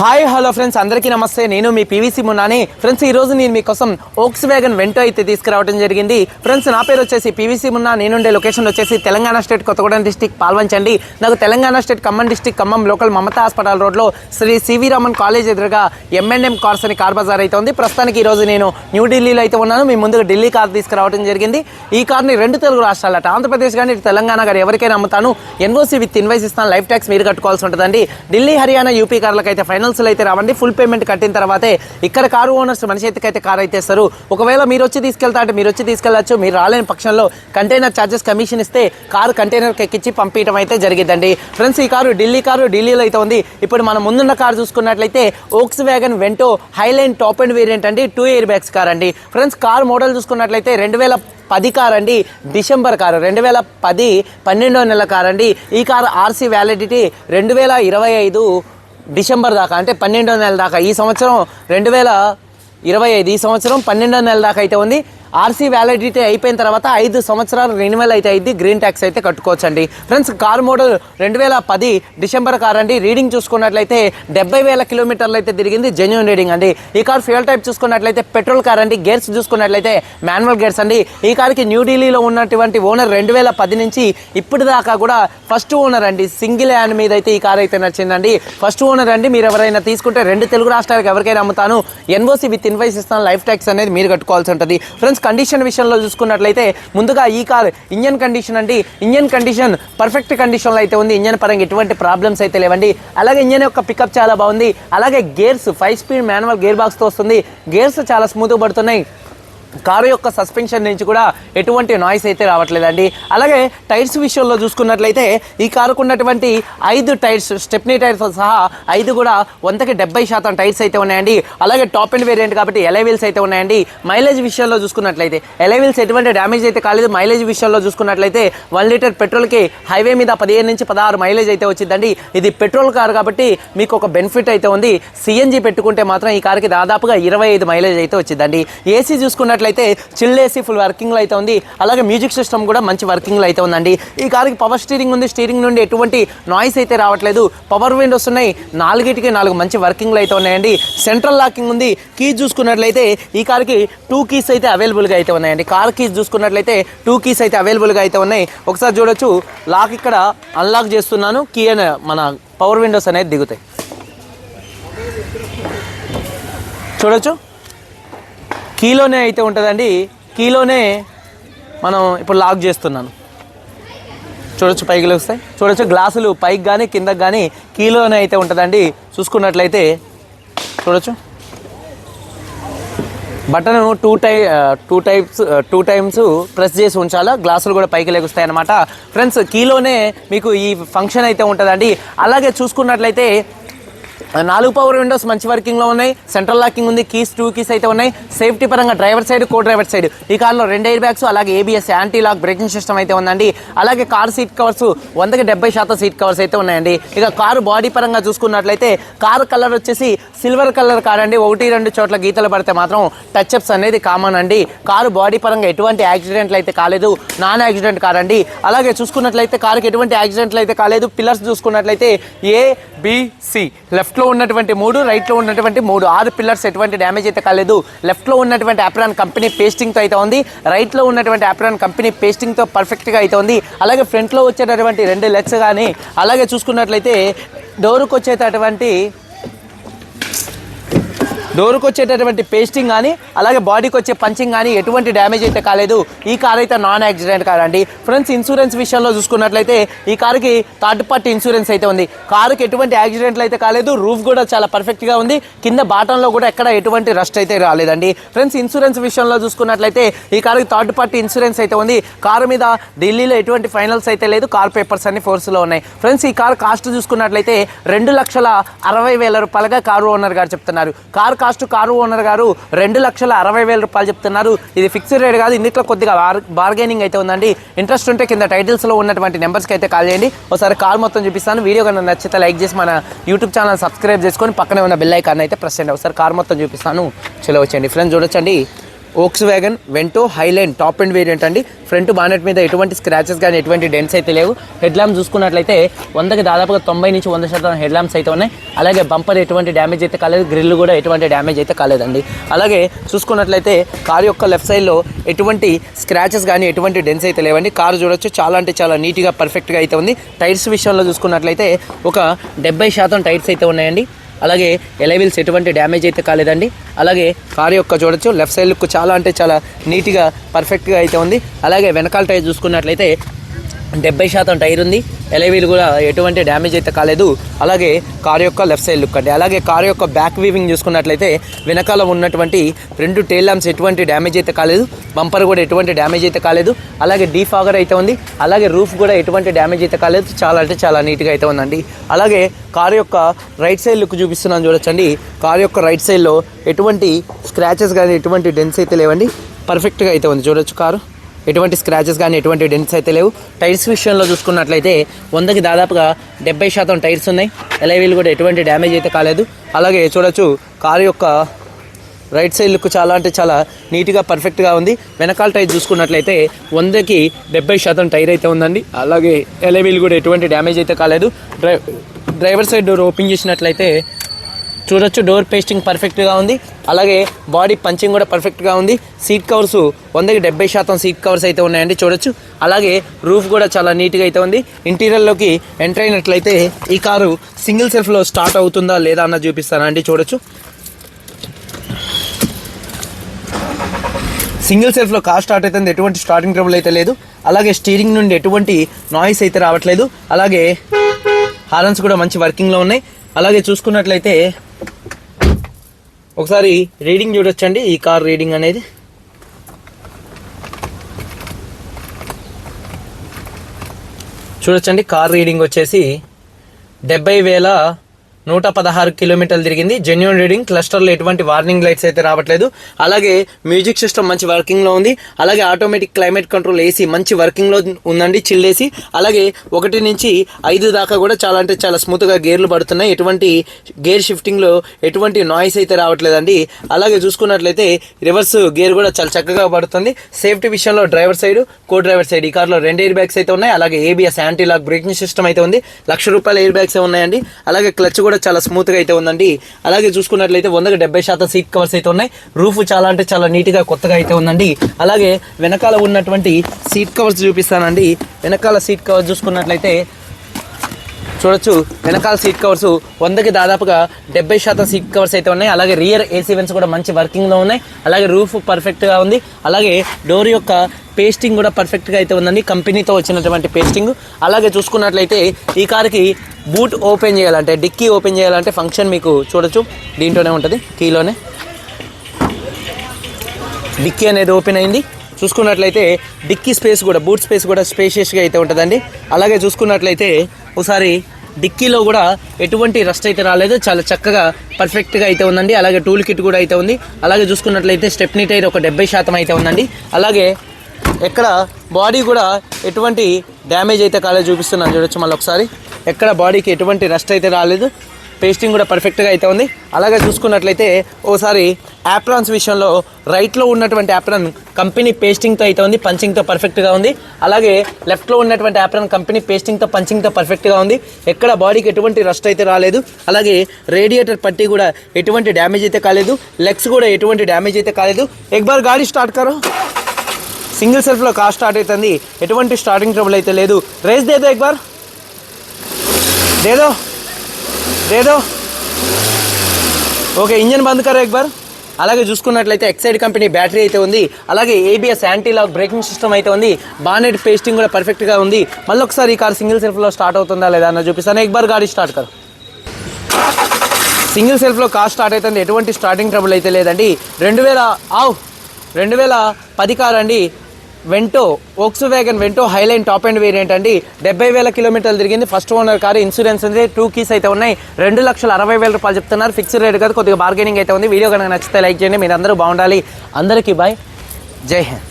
Hi hello friends. అందరికీ నమస్తే. నేను మీ పీవీసీ మున్నాని. ఫ్రెండ్స్ ఈ రోజు నేను మీకోసం ఓక్స్ వ్యాగన్ వెంటో అయితే తీసుకురావడం జరిగింది. ఫ్రెండ్స్ నా పేరు వచ్చేసి పీవీసీ మున్నా. నేనుండే లొకేషన్ వచ్చేసి తెలంగాణ స్టేట్ కొత్తగూడెం డిస్టిక్ పాల్వంచండి నాకు Telangana state Khammam district Khammam local Mamata hospital రోడ్లో Shri C V Raman college ఎదురుగా ఎంఎన్ఎం కార్స్ అని కార్ బజార్ అయితే ఉంది. ప్రస్తుతానికి ఈ రోజు నేను న్యూఢిల్లీలో అయితే ఉన్నాను. మీ ముందుగా ఢిల్లీ కార్ తీసుకురావడం జరిగింది. ఈ కార్ని రెండు తెలుగు రాష్ట్రాలట. ఆంధ్రప్రదేశ్ కానీ తెలంగాణ కానీ ఎవరికైనా అమ్ముతాను. ఎన్ఓసి విత్ ఇన్వైస్ ఇస్తాను. లైఫ్ ట్యాక్స్ మీరు కట్టుకోవాల్సి ఉంటుందండి. ఢిల్లీ హర్యానా యూపీ కార్లకు అయితే ఫైనల్స్లో అయితే రావండి. ఫుల్ పేమెంట్ కట్టిన తర్వాతే ఇక్కడ కారు ఓనర్స్ మనిషి అయితే కారు అయితే ఇస్తారు. ఒకవేళ మీరు వచ్చి తీసుకెళ్తా అంటే మీరు వచ్చి తీసుకెళ్ళచ్చు. మీరు రాలేని పక్షంలో కంటైనర్ ఛార్జెస్ కమిషన్ ఇస్తే కారు కంటైనర్కి ఎక్కించి పంపించడం అయితే జరిగిందండి. ఫ్రెండ్స్ ఈ కారు ఢిల్లీ కారు ఢిల్లీలో అయితే ఉంది. ఇప్పుడు మనం ముందున్న కారు చూసుకున్నట్లయితే Volkswagen Vento Highline top and variant అండి. టూ ఇయర్ బ్యాగ్స్ కార్ అండి. ఫ్రెండ్స్ కార్ మోడల్ చూసుకున్నట్లయితే రెండు వేల పది కార్ అండి. డిసెంబర్ కారు రెండు వేల పది పన్నెండో నెల కార్ అండి. ఈ కార్ ఆర్సీ వ్యాలిడిటీ రెండు వేల ఇరవై ఐదు డిసెంబర్ దాకా అంటే పన్నెండో నెల దాకా. ఈ సంవత్సరం రెండు వేల ఇరవై ఐదు ఈ సంవత్సరం పన్నెండో నెల దాకా అయితే ఉంది. ఆర్సీ వ్యాలిడిటీ అయిపోయిన తర్వాత ఐదు సంవత్సరాలు రెన్యువల్ అయితే అయింది. గ్రీన్ ట్యాక్స్ అయితే కట్టుకోవచ్చండి. ఫ్రెండ్స్ కార్ మోడల్ రెండు వేల పది డిసెంబర్ కార్ అండి రీడింగ్ చూసుకున్నట్లయితే డెబ్బై వేల కిలోమీటర్లు అయితే తిరిగింది. జెన్యున్ రీడింగ్ అండి. ఈ కార్ ఫ్యూయల్ టైప్ చూసుకున్నట్లయితే పెట్రోల్ కార్ అండి. గేర్స్ చూసుకున్నట్లయితే మాన్యువల్ గేర్స్ అండి. ఈ కార్కి న్యూఢిల్లీలో ఉన్నటువంటి ఓనర్ రెండు వేల పది నుంచి ఇప్పటి దాకా కూడా ఫస్ట్ ఓనర్ అండి. సింగిల్ హ్యాండ్ మీద అయితే ఈ కార్ అయితే నచ్చిందండి ఫస్ట్ ఓనర్ అండి. మీరు ఎవరైనా తీసుకుంటే రెండు తెలుగు రాష్ట్రాలకు ఎవరికైనా అమ్ముతాను. ఎన్ఓసి విత్ ఇన్వైస్ ఇస్తాను. లైఫ్ ట్యాక్స్ అనేది మీరు కట్టుకోవాల్సి ఉంటుంది. ఫ్రెండ్స్ కండిషన్ విషయంలో చూసుకున్నట్లయితే ముందుగా ఈ కార్ ఇంజన్ కండిషన్ అండి. ఇంజన్ కండిషన్ పర్ఫెక్ట్ కండిషన్లో అయితే ఉంది. ఇంజన్ పరంగా ఎటువంటి ప్రాబ్లమ్స్ అయితే లేవండి. అలాగే ఇంజన్ యొక్క పికప్ చాలా బాగుంది. అలాగే gears five speed manual gear బాక్స్తో వస్తుంది. గేర్స్ చాలా స్మూత్గా పడుతున్నాయి. కారు యొక్క సస్పెన్షన్ నుంచి కూడా ఎటువంటి నాయిస్ అయితే రావట్లేదండి. అలాగే టైర్స్ విషయంలో చూసుకున్నట్లయితే ఈ కారుకు ఉన్నటువంటి ఐదు టైర్స్ స్టెప్నీ టైర్స్ సహా ఐదు కూడా వందకి డెబ్బై శాతం టైర్స్ అయితే ఉన్నాయండి. అలాగే టాప్ అండ్ వేరియంట్ కాబట్టి ఎలైవీల్స్ అయితే ఉన్నాయండి. మైలేజ్ విషయంలో చూసుకున్నట్లయితే ఎలైవీల్స్ ఎటువంటి డ్యామేజ్ అయితే కాలేదు. మైలేజ్ విషయంలో చూసుకున్నట్లయితే వన్ లీటర్ పెట్రోల్కి హైవే మీద పదిహేను నుంచి పదహారు మైలేజ్ అయితే వచ్చిందండి. ఇది పెట్రోల్ కారు కాబట్టి మీకు ఒక బెనిఫిట్ అయితే ఉంది. సిఎన్జి పెట్టుకుంటే మాత్రం ఈ కారుకి దాదాపుగా ఇరవై ఐదు మైలేజ్ అయితే వచ్చిందండి. ఏసీ చూసుకున్నట్లయితే చిల్ ఏసీ ఫుల్ వర్కింగ్లో అయితే ఉంది. అలాగే మ్యూజిక్ సిస్టమ్ కూడా మంచి వర్కింగ్లో అయితే ఉందండి. ఈ కార్కి పవర్ స్టీరింగ్ ఉంది. స్టీరింగ్ నుండి ఎటువంటి నాయిస్ అయితే రావట్లేదు. పవర్ విండోస్ ఉన్నాయి. నాలుగిటికి నాలుగు మంచి వర్కింగ్లు అయితే ఉన్నాయండి. సెంట్రల్ లాకింగ్ ఉంది. కీస్ చూసుకున్నట్లయితే ఈ కార్కి టూ కీస్ అయితే అవైలబుల్గా అయితే ఉన్నాయండి. కార్ కీస్ చూసుకున్నట్లయితే టూ కీస్ అయితే అవైలబుల్గా అయితే ఉన్నాయి. ఒకసారి చూడొచ్చు. లాక్ ఇక్కడ అన్లాక్ చేస్తున్నాను. కీ అనే మన పవర్ విండోస్ అనేది దిగుతాయి. చూడొచ్చు. కీలోనే అయితే ఉంటుందండి. కీలోనే మనం ఇప్పుడు లాక్ చేస్తున్నాను. చూడొచ్చు పైకి వస్తాయి. చూడొచ్చు గ్లాసులు పైకి కానీ కిందకి కానీ కీలోనే అయితే ఉంటుందండి. చూసుకున్నట్లయితే చూడొచ్చు. Button two tie two types two times press చేసి ఉంచాలా? గ్లాసులు కూడా పైకి లెగుస్తాయి అనమాట ఫ్రెండ్స్ కీలోనే మీకు ఈ ఫంక్షన్ అయితే ఉంటుందండి. అలాగే చూసుకున్నట్లయితే నాలుగు పవర్ విండోస్ మంచి వర్కింగ్లో ఉన్నాయి. సెంట్రల్ లాకింగ్ ఉంది కీస్ టూ కీస్ అయితే ఉన్నాయి. సేఫ్టీ పరంగా driver side co driver side ఈ కార్లో రెండు ఎయిర్ బ్యాగ్స్ అలాగే ABS anti lock braking system అయితే ఉందండి. అలాగే కార్ సీట్ కవర్స్ వందకి డెబ్బై శాతం సీట్ కవర్స్ అయితే ఉన్నాయండి. ఇక కారు బాడీ పరంగా చూసుకున్నట్లయితే కారు కలర్ వచ్చేసి సిల్వర్ కలర్ కార్ అండి ఒకటి రెండు చోట్ల గీతలు పడితే మాత్రం టచ్ అప్స్ అనేది కామన్ అండి. కారు బాడీ పరంగా ఎటువంటి యాక్సిడెంట్లు అయితే కాలేదు. నాన్ యాక్సిడెంట్ కార్ అండి అలాగే చూసుకున్నట్లయితే కారుకి ఎటువంటి యాక్సిడెంట్లు అయితే కాలేదు. పిల్లర్స్ చూసుకున్నట్లయితే ఏ బిసి లెఫ్ట్లో ఉన్నటువంటి మూడు రైట్లో ఉన్నటువంటి మూడు. ఆరు పిల్లర్స్ ఎటువంటి డ్యామేజ్ అయితే కాలేదు. లెఫ్ట్లో ఉన్నటువంటి అప్రాన్ కంపెనీ పేస్టింగ్తో అయితే ఉంది. రైట్లో ఉన్నటువంటి అప్రాన్ కంపెనీ పేస్టింగ్తో పర్ఫెక్ట్గా అయితే ఉంది. అలాగే ఫ్రంట్లో వచ్చేటటువంటి రెండు లెగ్స్ కానీ అలాగే చూసుకున్నట్లయితే డోర్కి వచ్చేటటువంటి డోర్కి వచ్చేటటువంటి పేస్టింగ్ కానీ అలాగే బాడీకి వచ్చే పంచింగ్ కానీ ఎటువంటి డ్యామేజ్ అయితే కాలేదు. ఈ కార్ అయితే నాన్ యాక్సిడెంట్ కార్ అండి. ఫ్రెండ్స్ ఇన్సూరెన్స్ విషయంలో చూసుకున్నట్లయితే ఈ కారుకి థర్డ్ పార్టీ ఇన్సూరెన్స్ అయితే ఉంది. కారుకి ఎటువంటి యాక్సిడెంట్లు అయితే కాలేదు. రూఫ్ కూడా చాలా పర్ఫెక్ట్గా ఉంది. కింద బాటంలో కూడా ఎక్కడ ఎటువంటి రస్ట్ అయితే రాలేదండి. ఫ్రెండ్స్ ఇన్సూరెన్స్ విషయంలో చూసుకున్నట్లయితే ఈ కారుకి థర్డ్ పార్టీ ఇన్సూరెన్స్ అయితే ఉంది. కారు మీద ఢిల్లీలో ఎటువంటి ఫైనల్స్ అయితే లేదు. కార్ పేపర్స్ అన్ని ఫోర్స్లో ఉన్నాయి. ఫ్రెండ్స్ ఈ కారు కాస్ట్ చూసుకున్నట్లయితే రెండు లక్షల అరవై వేల రూపాయలుగా కారు ఓనర్ గారు చెప్తున్నారు. కార్ కాస్ట్ కారు ఓనర్ గారు రెండు లక్షల అరవై వేల రూపాయలు చెప్తున్నారు. ఇది ఫిక్స్డ్ రేట్ కాదు ఇందులో కొద్దిగా బార్ బార్గెనింగ్ అయితే ఉందండి. ఇంట్రెస్ట్ ఉంటే కింద టైటిల్స్లో ఉన్నటువంటి నెంబర్స్కి అయితే కాల్ చేయండి. ఒకసారి కార్ మొత్తం చూపిస్తాను. వీడియో కన్నా నచ్చితే లైక్ చేసి మన యూట్యూబ్ ఛానల్ సబ్స్క్రైబ్ చేసుకొని పక్కనే ఉన్న బెల్ ఐకాన్ అయితే ప్రెస్ చేయండి. ఒకసారి కార్ మొత్తం చూపిస్తాను. చలో వచ్చండి ఫ్రెండ్స్ చూడొచ్చండి. Volkswagen Vento Highline top and variant అండి. ఫ్రంట్ బానెట్ మీద ఎటువంటి స్క్రాచెస్ కానీ ఎటువంటి డెన్స్ అయితే లేవు. హెడ్ ల్యాంప్ చూసుకున్నట్లయితే వందకి దాదాపుగా తొంభై నుంచి వంద శాతం హెడ్ ల్యాంప్స్ అయితే ఉన్నాయి. అలాగే బంపర్ ఎటువంటి డ్యామేజ్ అయితే కాలేదు. గ్రిల్ కూడా ఎటువంటి డ్యామేజ్ అయితే కాలేదండి. అలాగే చూసుకున్నట్లయితే కారు యొక్క లెఫ్ట్ సైడ్లో ఎటువంటి స్క్రాచెస్ కానీ ఎటువంటి డెన్స్ అయితే లేవండి. కారు చూడొచ్చు. చాలా అంటే చాలా నీట్గా పర్ఫెక్ట్గా అయితే ఉంది. టైర్స్ విషయంలో చూసుకున్నట్లయితే ఒక డెబ్బై శాతం టైర్స్ అయితే ఉన్నాయండి. అలాగే ఎలైవిల్స్ ఎటువంటి డ్యామేజ్ అయితే కాలేదండి. అలాగే కార్ యొక్క చూడొచ్చు లెఫ్ట్ సైడ్ లుక్ చాలా అంటే చాలా నీట్గా పర్ఫెక్ట్గా అయితే ఉంది. అలాగే వెనకాల టైర్ చూసుకున్నట్లయితే డెబ్బై శాతం టైర్ ఉంది. ఎలవీలు కూడా ఎటువంటి డ్యామేజ్ అయితే కాలేదు. అలాగే కార్ యొక్క లెఫ్ట్ సైడ్ లుక్ అండి. అలాగే కార్ యొక్క బ్యాక్ వీవింగ్ చూసుకున్నట్లయితే వెనకాల ఉన్నటువంటి రెండు టైల్ ల్యాంప్స్ ఎటువంటి డ్యామేజ్ అయితే కాలేదు. బంపర్ కూడా ఎటువంటి డ్యామేజ్ అయితే కాలేదు. అలాగే డీఫాగర్ అయితే ఉంది. అలాగే రూఫ్ కూడా ఎటువంటి డ్యామేజ్ అయితే కాలేదు. చాలా అంటే చాలా నీట్గా అయితే ఉందండి. అలాగే కార్ యొక్క రైట్ సైడ్ లుక్ చూపిస్తున్నాను చూడొచ్చండి. కార్ యొక్క రైట్ సైడ్లో ఎటువంటి స్క్రాచెస్ కానీ ఎటువంటి డెన్స్ అయితే లేవండి. పర్ఫెక్ట్గా అయితే ఉంది. చూడొచ్చు కారు. ఎటువంటి స్క్రాచెస్ కానీ ఎటువంటి డెంట్స్ అయితే లేవు. టైర్స్ విషయంలో చూసుకున్నట్లయితే వందకి దాదాపుగా డెబ్బై శాతం టైర్స్ ఉన్నాయి. ఎలైవీలు కూడా ఎటువంటి డ్యామేజ్ అయితే కాలేదు. అలాగే చూడొచ్చు కారు యొక్క రైట్ సైడ్ లుక్ చాలా అంటే చాలా నీట్గా పర్ఫెక్ట్గా ఉంది. వెనకాల టైర్ చూసుకున్నట్లయితే వందకి డెబ్బై శాతం టైర్ అయితే ఉందండి. అలాగే ఎలైవీలు కూడా ఎటువంటి డ్యామేజ్ అయితే కాలేదు. Dry driver side door open చేసినట్లయితే చూడొచ్చు. డోర్ పేస్టింగ్ పర్ఫెక్ట్గా ఉంది. అలాగే బాడీ పంచింగ్ కూడా పర్ఫెక్ట్గా ఉంది. సీట్ కవర్స్ వందకి డెబ్బై శాతం సీట్ కవర్స్ అయితే ఉన్నాయండి. చూడొచ్చు. అలాగే రూఫ్ కూడా చాలా నీట్గా అయితే ఉంది. ఇంటీరియర్లోకి ఎంటర్ అయినట్లయితే ఈ కారు సింగిల్ సెల్ఫ్లో స్టార్ట్ అవుతుందా లేదా అన్నది చూపిస్తానండి చూడొచ్చు. సింగిల్ సెల్ఫ్లో కార్ స్టార్ట్ అవుతుంది ఎటువంటి స్టార్టింగ్ ట్రబుల్ అయితే లేదు. అలాగే స్టీరింగ్ నుండి ఎటువంటి నాయిస్ అయితే రావట్లేదు. అలాగే హారన్స్ కూడా మంచి వర్కింగ్లో ఉన్నాయి. అలాగే చూసుకున్నట్లయితే ఒకసారి రీడింగ్ చూడొచ్చండి ఈ కార్ రీడింగ్ అనేది. చూడొచ్చండి కార్ రీడింగ్ వచ్చేసి డెబ్బై వేల నూట పదహారు కిలోమీటర్లు తిరిగింది. జెన్యున్ రీడింగ్ క్లస్టర్లో ఎటువంటి వార్నింగ్ లైట్స్ అయితే రావట్లేదు. అలాగే మ్యూజిక్ సిస్టమ్ మంచి వర్కింగ్లో ఉంది. అలాగే ఆటోమేటిక్ క్లైమేట్ కంట్రోల్ ఏసీ మంచి వర్కింగ్లో ఉందండి చిల్ ఏసీ అలాగే ఒకటి నుంచి ఐదు దాకా కూడా చాలా అంటే చాలా స్మూత్గా గేర్లు పడుతున్నాయి. ఎటువంటి గేర్ షిఫ్టింగ్లో ఎటువంటి నాయిస్ అయితే రావట్లేదండి. అలాగే చూసుకున్నట్లయితే రివర్స్ గేర్ కూడా చాలా చక్కగా పడుతుంది. సేఫ్టీ విషయంలో driver side co driver side ఈ కార్లో రెండు ఎయిర్ బ్యాగ్స్ అయితే ఉన్నాయి. అలాగే ABS anti lock braking system అయితే ఉంది. లక్ష రూపాయల ఎయిర్ బ్యాగ్స్ ఉన్నాయండి. అలాగే క్లచ్ కూడా చాలా స్మూత్గా అయితే ఉందండి. అలాగే చూసుకున్నట్లయితే వందకి డెబ్బై శాతం సీట్ కవర్స్ అయితే ఉన్నాయి. రూఫ్ చాలా అంటే చాలా నీట్గా కొత్తగా అయితే ఉందండి. అలాగే వెనకాల ఉన్నటువంటి సీట్ కవర్స్ చూపిస్తానండి. వెనకాల సీట్ కవర్స్ చూసుకున్నట్లయితే చూడొచ్చు. వెనకాల సీట్ కవర్స్ వందకి దాదాపుగా డెబ్బై శాతం సీట్ కవర్స్ అయితే ఉన్నాయి. అలాగే రియర్ ఏసీ వెన్స్ కూడా మంచి వర్కింగ్లో ఉన్నాయి. అలాగే రూఫ్ పర్ఫెక్ట్గా ఉంది. అలాగే డోర్ యొక్క పేస్టింగ్ కూడా పర్ఫెక్ట్గా అయితే ఉందండి. కంపెనీతో వచ్చినటువంటి పేస్టింగ్. అలాగే చూసుకున్నట్లయితే ఈ కార్కి బూట్ ఓపెన్ చేయాలంటే డిక్కీ ఓపెన్ చేయాలంటే ఫంక్షన్ మీకు చూడొచ్చు. దీంట్లోనే ఉంటుంది కీలోనే. డిక్కీ అనేది ఓపెన్ అయింది. చూసుకున్నట్లయితే డిక్కీ స్పేస్ కూడా బూట్ స్పేస్ కూడా స్పేషియస్గా అయితే ఉంటుందండి. అలాగే చూసుకున్నట్లయితే ఒకసారి డిక్కీలో కూడా ఎటువంటి రస్ట్ అయితే రాలేదు. చాలా చక్కగా పర్ఫెక్ట్గా అయితే ఉందండి. అలాగే టూల్ కిట్ కూడా అయితే ఉంది. అలాగే చూసుకున్నట్లయితే స్టెప్నీ టైర్ ఒక డెబ్బై శాతం అయితే ఉందండి. అలాగే ఎక్కడ బాడీ కూడా ఎటువంటి డ్యామేజ్ అయితే కాలేదు చూపిస్తున్నాను. చూడొచ్చు మళ్ళీ ఒకసారి. ఎక్కడ బాడీకి ఎటువంటి రస్ట్ అయితే రాలేదు. పేస్టింగ్ కూడా పర్ఫెక్ట్గా అయితే ఉంది. అలాగే చూసుకున్నట్లయితే ఓసారి యాప్రాన్స్ విషయంలో రైట్లో ఉన్నటువంటి యాప్రాన్ కంపెనీ పేస్టింగ్తో అయితే ఉంది పంచింగ్తో పర్ఫెక్ట్గా ఉంది. అలాగే లెఫ్ట్లో ఉన్నటువంటి యాప్రాన్ కంపెనీ పేస్టింగ్తో పంచింగ్తో పర్ఫెక్ట్గా ఉంది. ఎక్కడ బాడీకి ఎటువంటి రస్ట్ అయితే రాలేదు. అలాగే రేడియేటర్ పట్టి కూడా ఎటువంటి డ్యామేజ్ అయితే కాలేదు. లెగ్స్ కూడా ఎటువంటి డ్యామేజ్ అయితే కాలేదు. ఎక్బార్ గాడి స్టార్ట్ కరో. సింగిల్ సెల్ఫ్లో కార్ స్టార్ట్ అవుతుంది. ఎటువంటి స్టార్టింగ్ ట్రబుల్ అయితే లేదు. రేస్ దేదో ఎక్బార్. దేదో. దేదో దేదో ఓకే ఇంజన్ బంద్ కరో ఎక్బార్ అలాగే చూసుకున్నట్లయితే ఎక్సైడ్ కంపెనీ బ్యాటరీ అయితే ఉంది. అలాగే ABS anti lock braking system అయితే ఉంది. బానెట్ పేస్టింగ్ కూడా పర్ఫెక్ట్గా ఉంది. మళ్ళీ ఒకసారి ఈ కార్ సింగిల్ సెల్ఫ్లో స్టార్ట్ అవుతుందా లేదా అన్న చూపిస్తాను. ఎక్బార్ గాడి స్టార్ట్ కర్. సింగిల్ సెల్ఫ్లో కార్ స్టార్ట్ అవుతుంది. ఎటువంటి స్టార్టింగ్ ట్రబుల్ అయితే లేదండి. రెండు వేల ఆవ్ రెండు వేల పది కార్ అండి. Vento Volkswagen Vento Highline top and variant అండి. డెబ్బై వేల కిలోమీటర్లు తిరిగింది. ఫస్ట్ ఓనర్ కారు ఇన్సూరెన్స్ ఉంది. టూ కీస్ అయితే ఉన్నాయి. రెండు లక్షల అరవై వేల రూపాయలు చెప్తున్నారు. ఫిక్స్డ్ రేట్ కాదు కొద్దిగా బార్గెనింగ్ అయితే ఉంది. వీడియో కనుక నచ్చితే లైక్ చేయండి. మీరు అందరూ బాగుండాలి. అందరికీ బాయ్ జై హింద్.